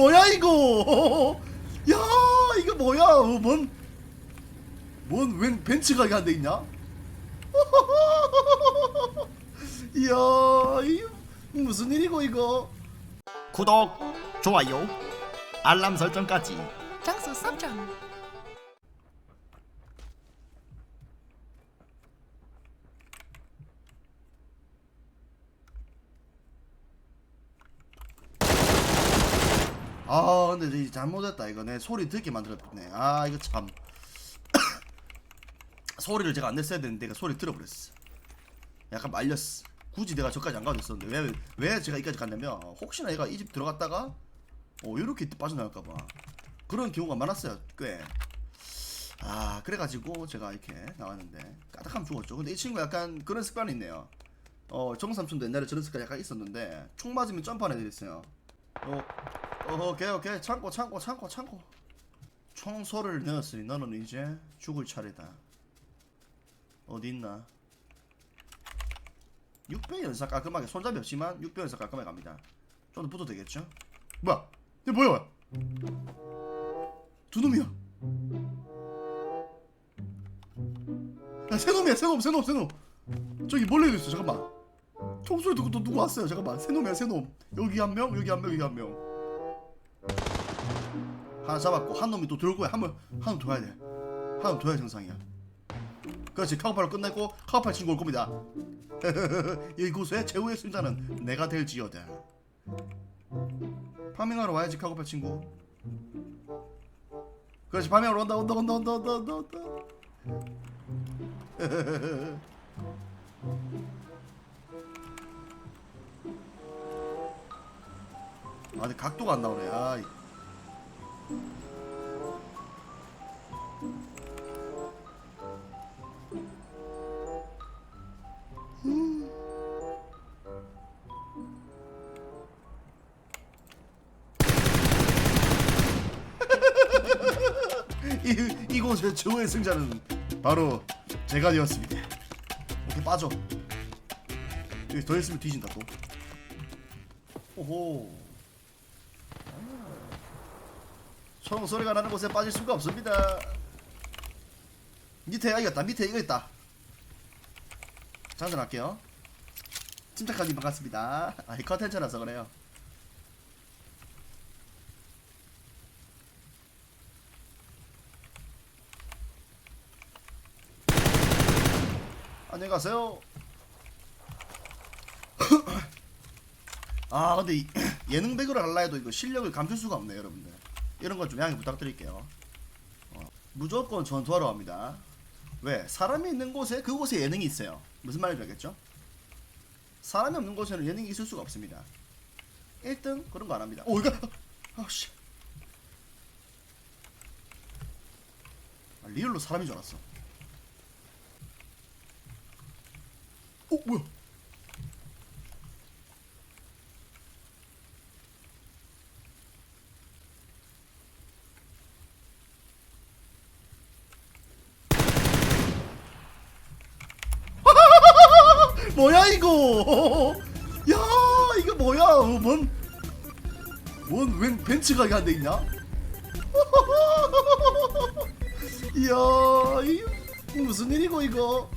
뭐야 이거? 야 이거 뭐야? 어, 뭔? 뭔 웬 벤츠가 이게 안돼 있냐? 이야 이 무슨 일이고 이거? 구독, 좋아요, 알람 설정까지. 장수 쌈장 아 근데 이 잘못했다. 이거 내 소리 듣게 만들었네. 아 이거 참. 소리를 제가 안 냈어야 되는데 내가 소리 들어버렸어. 약간 말렸어. 굳이 내가 저까지 안 가도 됐었는데 왜, 왜 제가 이까지 갔냐면 혹시나 얘가 이 집 들어갔다가 어 이렇게 빠져나갈까봐. 그런 경우가 많았어요 꽤 아 그래가지고 제가 이렇게 나왔는데 까딱하면 죽었죠. 근데 이 친구 약간 그런 습관이 있네요. 어 정삼촌도 옛날에 저런 습관이 약간 있었는데 총 맞으면 점프하는 애들 있어요. 어 어, 오케이 오케이. 참고 참고 참고 참고. 총소를 내었으니 너는 이제 죽을 차례다. 어디 있나 6배 연사 깔끔하게 손잡이 없지만 6배 연사 깔끔하게 갑니다. 좀 더 붙어도 되겠죠? 뭐야? 이게 뭐야 두 놈이야. 야, 세 놈이야 세놈 세놈 세놈. 저기 멀리도 있어 잠깐만. 총소리 듣고 또 누구 왔어요? 잠깐만. 세 놈이야 세놈. 여기 한명 여기 한명 여기 한명 하나 잡았고 한 놈이 또 들고 한명한놈 더 해야 돼한 놈더 해야 정상이야. 그렇지. 카우팔로 끝냈고 카우팔 친구 올 겁니다. 이곳의 최후의 승자는 내가 될지어다. 파밍하러 와야지 카우팔 친구. 그렇지. 파밍하러 온다 온다 온다 온다 온다 온다 온다. 아 근데 각도가 안 나오네. 아 이- 이, 이곳의 최후의 승자는 바로 제가 되었습니다. 이렇게 빠져. 여기 더 있으면 뒤진다 또. 오호. 총 소리가 나는 곳에 빠질 수가 없습니다. 밑에 이거 있다. 밑에 이거 있다. 장전할게요. 침착하니 반갑습니다. 아이 컨텐츠라서 그래요. 안녕히 가세요. 아 근데 이, 예능 배그를 할라 해도 이거 실력을 감출 수가 없네요 여러분들. 이런 건 좀 양해 부탁드릴게요. 어, 무조건 전투하러 갑니다. 왜? 사람이 있는 곳에 그곳에 예능이 있어요. 무슨 말인지 알겠죠? 사람이 없는 곳에는 예능이 있을 수가 없습니다. 1등? 그런 거 안 합니다. 오 이거! 아씨. 아, 리얼로 사람인 줄 알았어 어 뭐야 뭐야 이거? 야 이거 뭐야? 어, 뭔? 뭔웬 벤츠가 이게 안돼 있냐? 이야 이 무슨 일이고 이거?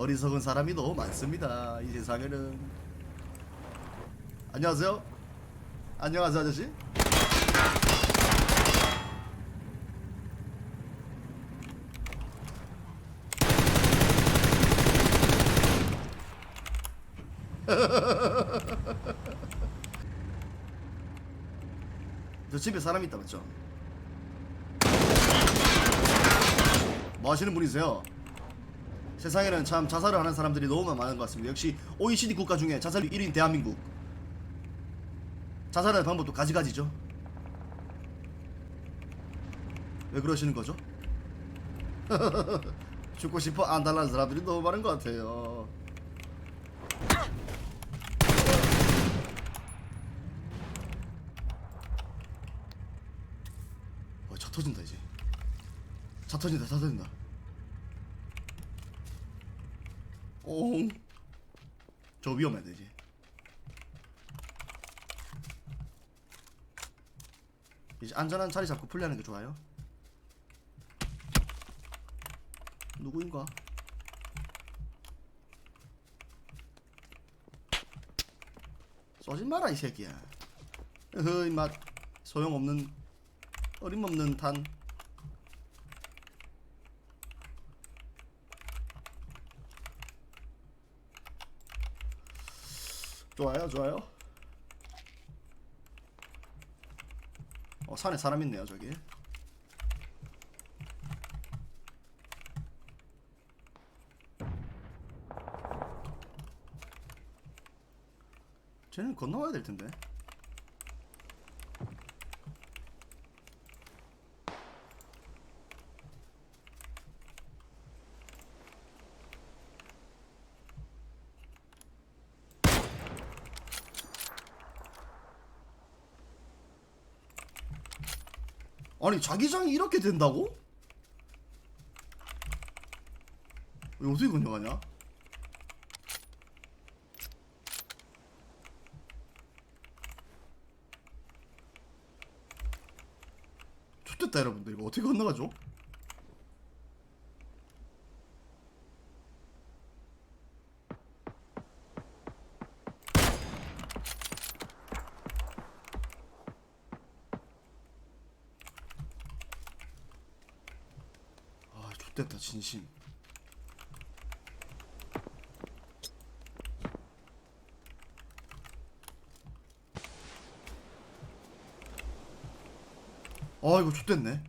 어리석은 사람이 너무 많습니다 이 세상에는. 안녕하세요. 안녕하세요 아저씨. 저 집에 사람이 있다 맞죠? 뭐 하시는 분이세요? 세상에는 참 자살을 하는 사람들이 너무 많은 것 같습니다. 역시 OECD 국가 중에 자살률 1인 대한민국. 자살하는 방법도 가지가지죠. 왜 그러시는 거죠? 죽고 싶어 안 달라는 사람들이 너무 많은 것 같아요. 어, 차 터진다 이제. 차 터진다, 차 터진다. 오, 저 위험해 이제. 이제 안전한 자리 잡고 플레이하는 게 좋아요. 누구인가? 쏘지 마라 이 새끼야. 어허 이맛 소용없는 어림없는 탄. 좋아요 좋아요. 어 산에 사람 있네요 저기. 쟤는 건너와야 될 텐데. 아니 자기장이 이렇게 된다고? 어떻게 건너가냐? 좋됐다 여러분들 이거 어떻게 건너가죠? 아 좋됐다 진심. 아 이거 좋됐네.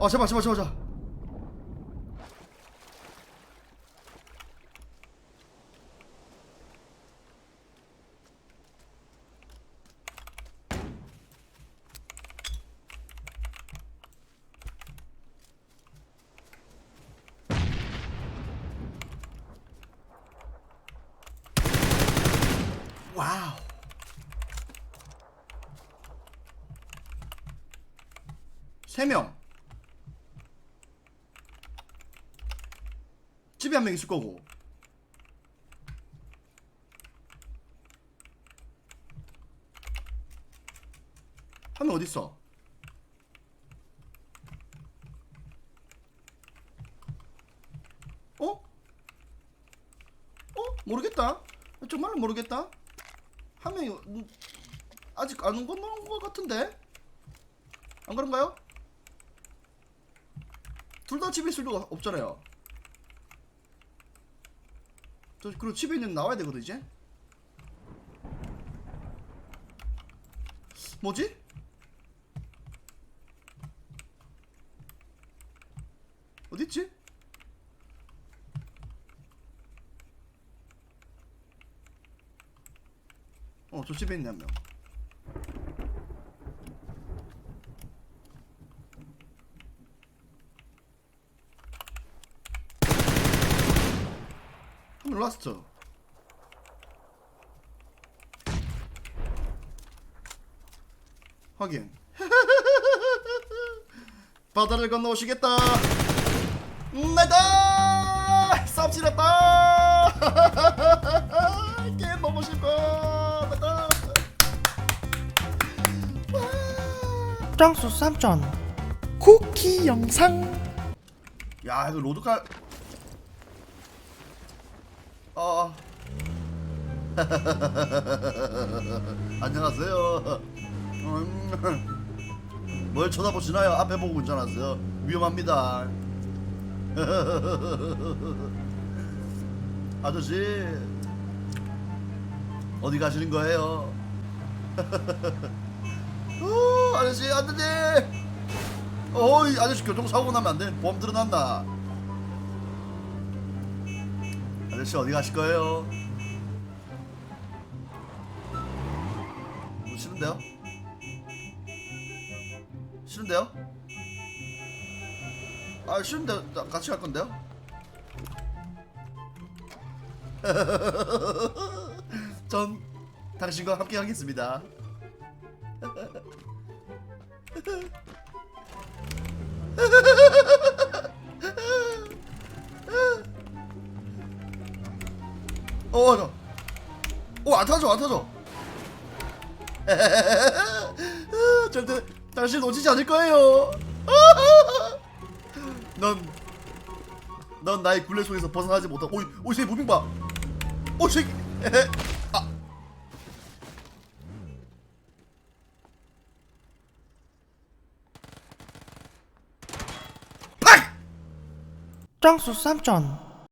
아 제발 제발 제발 제발 3명 집에 한 명 있을 거고 한 명 어딨어 어? 어? 모르겠다 정말로 모르겠다 한 명이 아직 안 건너온 것 같은데? 안 그런가요? 둘다 집에 있을 리가 없잖아요. 저 그리고 집에 있는 나와야 되거든 이제. 뭐지? 어디 있지? 어, 저 집에 있네 한 명. 라스트. 확인. 바다를 건너오시겠다. 메달! 쌉치렸다! 게임 너무. 메달! 장수 삼촌 쿠키 영상 야 이거 로드카 어 안녕하세요. 음, 뭘 쳐다보시나요? 앞에 보고 운전하세요. 위험합니다. 아저씨 어디 가시는 거예요? 오, 아저씨 안돼 어이 아저씨 교통사고 나면 안 돼. 보험 들어난다. 아저씨 어디 가실 거예요? 뭐 싫은데요? 싫은데요? 아 싫은데 나 같이 갈 건데요? 전 당신과 함께 하겠습니다. 어 맞아 어안 타죠 안 타죠 절대 당신 놓치지 않을 거예요 넌, 넌 나의 굴레 속에서 벗어나지 못하. 오이, 오이, 새 무빙 봐. 오, 새. 아. 팍! 장수 삼촌